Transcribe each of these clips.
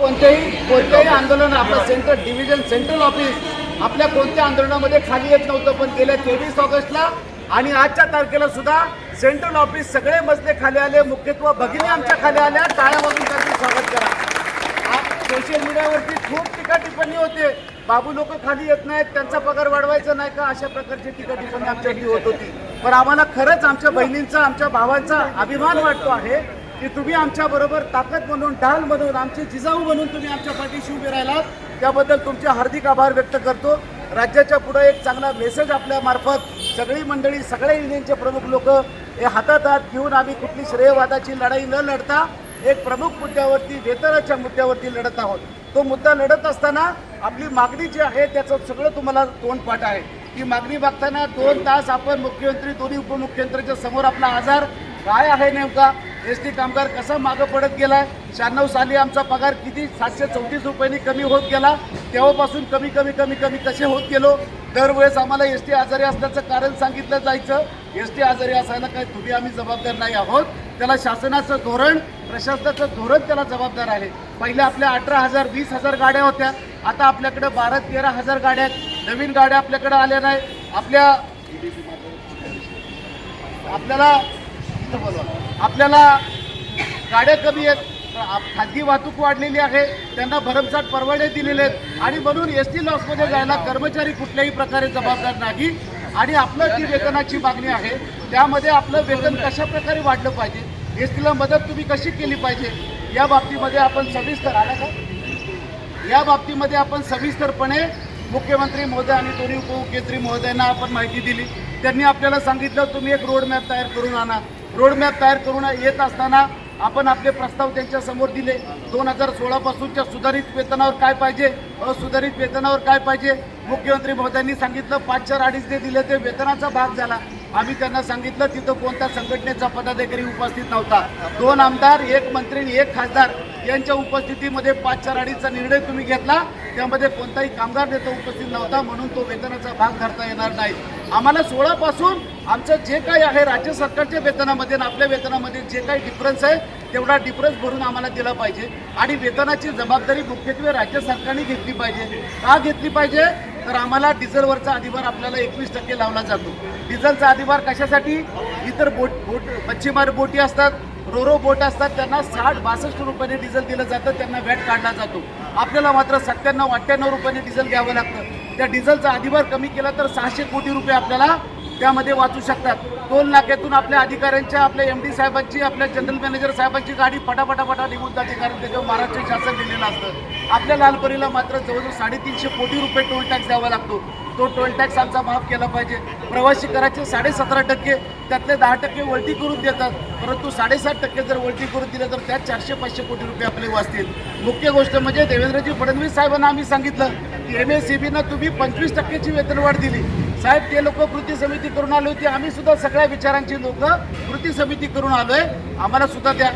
कोणत्याही कोणत्याही आंदोलन आपलं सेंट्रल डिव्हिजन सेंट्रल ऑफिस आपल्या कोणत्या आंदोलनामध्ये खाली येत नव्हतं पण गेल्या तेवीस ऑगस्टला आणि आजच्या तारखेला सुद्धा सेंट्रल ऑफिस सगळे मजले खाली आले मुख्यत्व भगिनी आमच्या खाली आल्या. टाळ्या वाजून त्यांचं स्वागत करा. सोशल मीडियावरती खूप टीका टिप्पणी होते. बाबू लोक खाली येत नाहीत त्यांचा पगार वाढवायचा नाही का? अशा प्रकारची टीका टिप्पणी आमच्याकडे होत होती. पण आम्हाला खरंच आमच्या बहिणींचा आमच्या भावांचा अभिमान वाटतो आहे. की तुम्ही आमच्याबरोबर ताकद म्हणून ढाल म्हणून आमचे जिजाऊ म्हणून तुम्ही आमच्या पाठीशी उभे राहिलात. त्याबद्दल तुमचे हार्दिक आभार व्यक्त करतो. राज्याच्या पुढे एक चांगला मेसेज आपल्यामार्फत सगळी मंडळी सगळ्या युनियनचे प्रमुख लोक हे हातात हात घेऊन आम्ही कुठली श्रेयवादाची लढाई न लढता एक प्रमुख मुद्द्यावरती वेतनाच्या मुद्द्यावरती लढत आहोत. तो मुद्दा लढत असताना आपली मागणी जी आहे त्याचं सगळं तुम्हाला तोंडपाठ आहे. ती मागणी बघताना दोन तास आपण मुख्यमंत्री दोन्ही उपमुख्यमंत्र्यांच्या समोर आपला आजार काय आहे नेमका? एस टी कामगार कसा मागं पडत गेला? शहाण्णव साली आमचा पगार किती? सातशे चौतीस रुपयांनी कमी होत गेला. तेव्हापासून कमी कमी कमी कमी कसे होत गेलो? दरवेळेस आम्हाला एस टी आजारी असल्याचं कारण सांगितलं जायचं. एस टी आजारी असायला काय तुम्ही आम्ही जबाबदार नाही आहोत. त्याला शासनाचं धोरण प्रशासनाचं धोरण त्याला जबाबदार आहे. पहिले आपल्या अठरा हजार वीस हजार गाड्या होत्या. आता आपल्याकडे बारा तेरा हजार गाड्या आहेत. नवीन गाड्या आपल्याकडे आल्या नाही. आपल्या आपल्याला आपल्याला गाड्या कमी आहेत खाजगी वाहतूक वाढलेली आहे त्यांना भरमसाठ परवाने दिलेले आहेत. आणि म्हणून एस टी लॉसमध्ये जायला कर्मचारी कुठल्याही प्रकारे जबाबदार नाही. आणि आपलं जी वेतनाची मागणी आहे त्यामध्ये आपलं वेतन कशा प्रकारे वाढलं पाहिजे एस टीला मदत तुम्ही कशी केली पाहिजे या बाबतीमध्ये आपण सविस्तर आला का? या बाबतीमध्ये आपण सविस्तरपणे मुख्यमंत्री महोदय आणि दोन्ही उपमुख्यमंत्री महोदयांना आपण माहिती दिली. त्यांनी आपल्याला सांगितलं तुम्ही एक रोड मॅप तयार करून आणा. रोड मॅप तयार करून येत असताना आपण आपले प्रस्ताव त्यांच्यासमोर दिले. दोन हजार सोळापासूनच्या सुधारित वेतनावर काय पाहिजे? असुधारित वेतनावर काय पाहिजे? मुख्यमंत्री महोदयांनी सांगितलं पाच चार अडीच ते दिले ते वेतनाचा भाग झाला. आम्ही त्यांना सांगितलं तिथं कोणत्या संघटनेचा पदाधिकारी उपस्थित नव्हता. दोन आमदार एक मंत्री आणि एक खासदार यांच्या उपस्थितीमध्ये पाच चार अडीचा निर्णय तुम्ही घेतला. त्यामध्ये कोणताही कामगार नेता उपस्थित नव्हता म्हणून तो वेतनाचा भाग धरता येणार नाही. आम्हाला सोळापासून आमचं जे काही आहे राज्य सरकारच्या वेतनामध्ये आणि आपल्या वेतनामध्ये जे काही डिफरन्स आहे तेवढा डिफरन्स भरून आम्हाला दिला पाहिजे. आणि वेतनाची जबाबदारी मुख्यत्वे राज्य सरकारने घेतली पाहिजे. का घेतली पाहिजे? तर आम्हाला डिझेलवरचा अधिभार आपल्याला एकवीस टक्के लावला जातो. डिझेलचा अधिभार कशासाठी? इतर बोट बोट मच्छीमार बोटी असतात रोरो बोट असतात त्यांना साठ बासष्ट रुपयाने डिझेल दिलं जातं त्यांना व्हॅट काढला जातो. आपल्याला मात्र सत्त्याण्णव अठ्ठ्याण्णव रुपयाने डिझेल घ्यावं लागतं. त्या डिझेलचा अधिभार कमी केला तर सहाशे कोटी रुपये आपल्याला त्यामध्ये वाचू शकतात. दोन लाखातून आपल्या अधिकाऱ्यांच्या आपल्या एम डी साहेबांची आपल्या जनरल मॅनेजर साहेबांची गाडी फटाफटाफटा निघून जाते कारण त्याच्यावर महाराष्ट्र शासन दिलेलं असतं. आपल्या लालपरीला मात्र जवळजवळ साडेतीनशे कोटी रुपये टोल टॅक्स द्यावा लागतो. तो टोल टॅक्स आमचा माफ केला पाहिजे. प्रवासी कराचे साडेसतरा टक्के त्यातले दहा टक्के वळती करून देतात. परंतु साडेसात टक्के जर वळती करून दिलं तर त्यात चारशे पाचशे कोटी रुपये आपले वाचतील. मुख्य गोष्ट म्हणजे देवेंद्रजी फडणवीस साहेबांना आम्ही सांगितलं एम एस सी बीनं तुम्ही पंचवीस टक्क्याची वेतनवाढ दिली. साहेब ते लोक कृती समिती करून आले होते. आम्ही सुद्धा सगळ्या विचारांची लोक कृती समिती करून आलोय. आम्हाला सुद्धा द्या.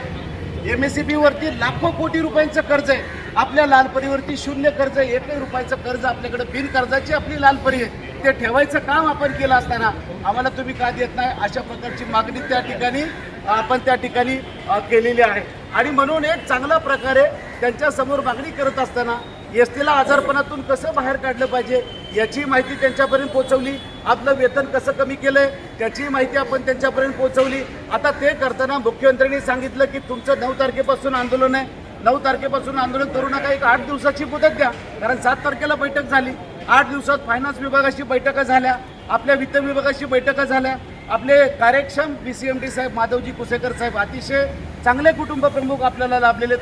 एम एस सी बी वरती लाखो कोटी रुपयांचं कर्ज आहे. आपल्या लालपरीवरती शून्य कर्ज आहे. एकही रुपयाचं कर्ज आपल्याकडे बिन कर्जाची आपली लालपरी आहे. ते ठेवायचं काम आपण केलं असताना? आम्हाला तुम्ही का देत नाही? अशा प्रकारची मागणी त्या ठिकाणी आपण त्या ठिकाणी केलेली आहे. आणि म्हणून एक चांगल्या प्रकारे त्यांच्यासमोर मागणी करत असताना एस टीला आजारपणातून कसं बाहेर काढलं पाहिजे याची माहिती त्यांच्यापर्यंत पोहोचवली. आपलं वेतन कसं कमी केलंय त्याची माहिती आपण त्यांच्यापर्यंत पोहोचवली. आता ते करताना मुख्यमंत्र्यांनी सांगितलं की तुमचं नऊ तारखेपासून आंदोलन आहे. नऊ तारखेपासून आंदोलन करू नका. एक आठ दिवसाची मुदत द्या. कारण सात तारखेला बैठक झाली. आठ दिवसात फायनान्स विभागाशी बैठका झाल्या. आपल्या वित्त विभागाशी बैठका झाल्या. आपले कार्यक्षम बी सी एम डी साहेब माधवजी कुसेकर साहेब अतिशय चांगले कुटुंब प्रमुख आपल्याला लाभलेले